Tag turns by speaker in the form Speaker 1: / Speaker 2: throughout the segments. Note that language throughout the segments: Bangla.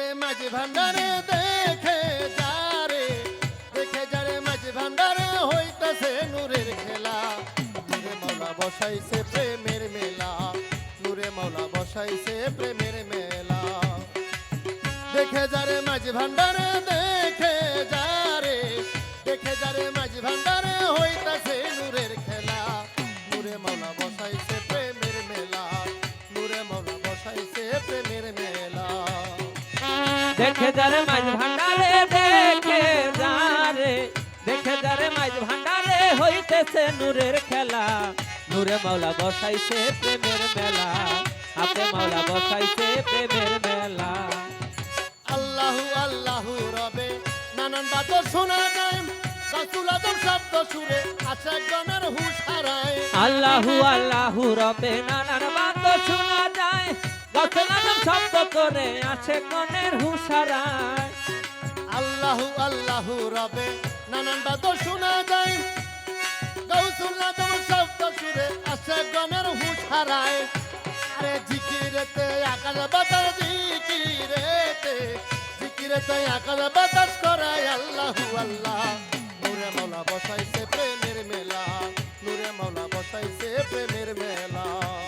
Speaker 1: যারে মাঝ ভান্ডারে দেখে যারে দেখে যারে মাঝ ভান্ডারে হইতাছে নূরের খেলা। নূরে মাওলা বসাইছে প্রেমের মেলা, নূরে মাওলা বসাইছে প্রেমের মেলা। দেখে যারে মাঝ ভান্ডারে দেখে যারে দেখে যারে মাঝ ভান্ডারে হইতাছে নূরের
Speaker 2: দেখে যারে মাঝ ভান্ডারে দেখে যারে। দেখে যারে মাঝ ভান্ডারে হইতেছে নূরের খেলা। নূরে মাওলা বসাইছে প্রেমের মেলা। আপে মাওলা বসাইছে প্রেমের মেলা।
Speaker 1: আল্লাহু আল্লাহু রবে নানান বাত শোনা যায়। রাসূল আদম শব্দ সুরে আছে গণের হুশ হারায়।
Speaker 2: আল্লাহু আল্লাহু রবে নানান বাত শোনা যায়। গাছে শব্দ করে আছে কনের হুসারায়
Speaker 1: আল্লাহু আল্লাহু রবে, নানান বাত শোনা যায়। গৌসুল আদম শব্দ সুরে আছে গণের হুশ হারায় আরে জিকিরেতে আকাশ বাতাস, জিকিরেতে জিকিরেতে আকাশ বাতাস করায় আল্লাহু, আল্লাহ। নূরে মাওলা বসাইছে প্রেমের মেলা।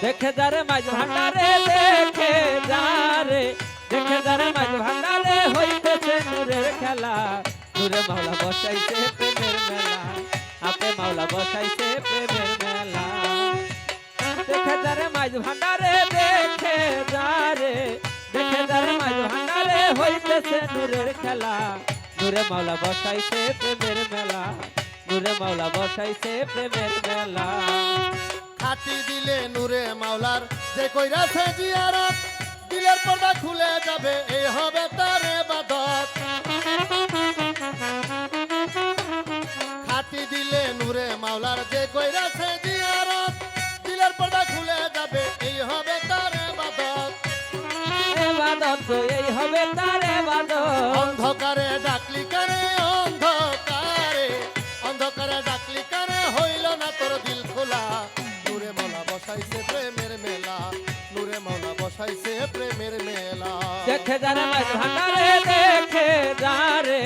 Speaker 2: দেখে যারে মাঝ ভান্ডারে, দেখে যারে। দেখে যারে মাঝ ভান্ডারে হইতেছে নূরের খেলা। নূরে মাওলা বসাইছে প্রেমের মেলা। আপে মাওলা বসাইছে প্রেমের মেলা। দেখে যারে মাঝ ভান্ডারে, দেখে যারে। দেখে যারে মাঝ ভান্ডারে হইতেছে নূরের খেলা। নূরে মাওলা বসাইছে প্রেমের মেলা। নূরে মাওলা বসাইছে প্রেমের মেলা।
Speaker 1: খাতি দিলে নূরে মাওলার। যে কইরাছে জিয়ারত দিলের পর্দা খুলে যাবে এই হবে তার বাদত খাতি দিলে নূরে মাওলার যে কইরাছে জিয়ারত দিলের পর্দা খুলে যাবে এই হবে তার বাদত
Speaker 2: এবাদত তো এই হবে তার এবাদত।
Speaker 1: অন্ধকারে ডাকলি কারে অন্ধকারে। অন্ধকারে ডাকলি কারে হইল না তোর দিল খোলা। বসাইছে প্রেমের মেলা নূরে মাওলা বসাইছে প্রেমের মেলা।
Speaker 2: দেখে যারে মাঝ ভান্ডারে দেখে যারে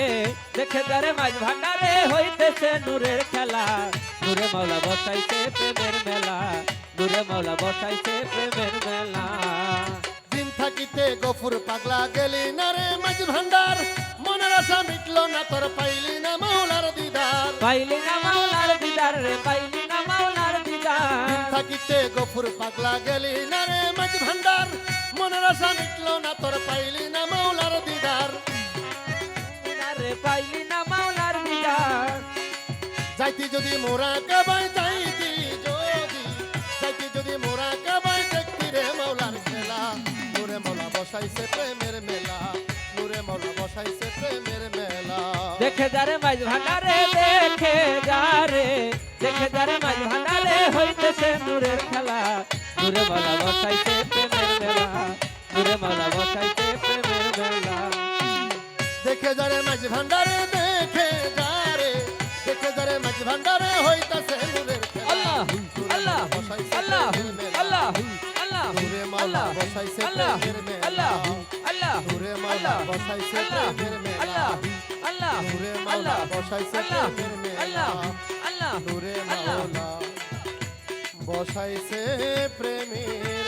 Speaker 2: দেখে যারে মাঝ ভান্ডারে হইতেছে নূরের খেলা। নূরে মাওলা বসাইছে প্রেমের মেলা নূরে মাওলা বসাইছে প্রেমের মেলা।
Speaker 1: দিন থাকিতে গফুর পাগলা গেলি না রে মাঝ ভান্ডার মনের আশা মিটলো না তোর পাইলি না মাওলার দিদার।
Speaker 2: পাইলি না
Speaker 1: থাকিতে গফুর পাগলা গেলি না রে মাঝ ভান্ডার? মনের আশা মিটলো না তোর পাইলি না মাওলার দিদার।
Speaker 2: রে পাইলি না মাওলার দিদার।
Speaker 1: যাইতি যদি মোরা কাবাই যাইতি যদি। যাইতি যদি মোরা কাবাই দেখতি রে মাওলার খেলা নূরে মাওলা বসাইছে প্রেমের মেলা। নূরে মাওলা বসাইছে প্রেমের মেলা।
Speaker 2: দেখে যারে মাঝ ভান্ডারে দেখে যারে দেখে যারে মাঝ ভান্ডারে খেলা নূরে মালা বসাইছে প্রেমের মেলা নূরে মালা বসাইছে প্রেমের মেলা
Speaker 1: দেখে যারে মাঝ ভান্ডারে দেখে যারে দেখে যারে মাঝ ভান্ডারে হইতাছে খেলা
Speaker 2: আল্লাহ আল্লাহ আল্লাহ আল্লাহ আল্লাহ
Speaker 1: মাওলা
Speaker 2: আল্লাহ
Speaker 1: বসাইছে প্রেমের মেলা
Speaker 2: আল্লাহ আল্লাহ
Speaker 1: মাওলা
Speaker 2: আল্লাহ
Speaker 1: বসাইছে প্রেমের মেলা
Speaker 2: আল্লাহ আল্লাহ
Speaker 1: মাওলা
Speaker 2: আল্লাহ
Speaker 1: বসাইছে প্রেমের মেলা
Speaker 2: আল্লাহ আল্লাহ আল্লাহ
Speaker 1: মাওলা বসাইছে প্রেমের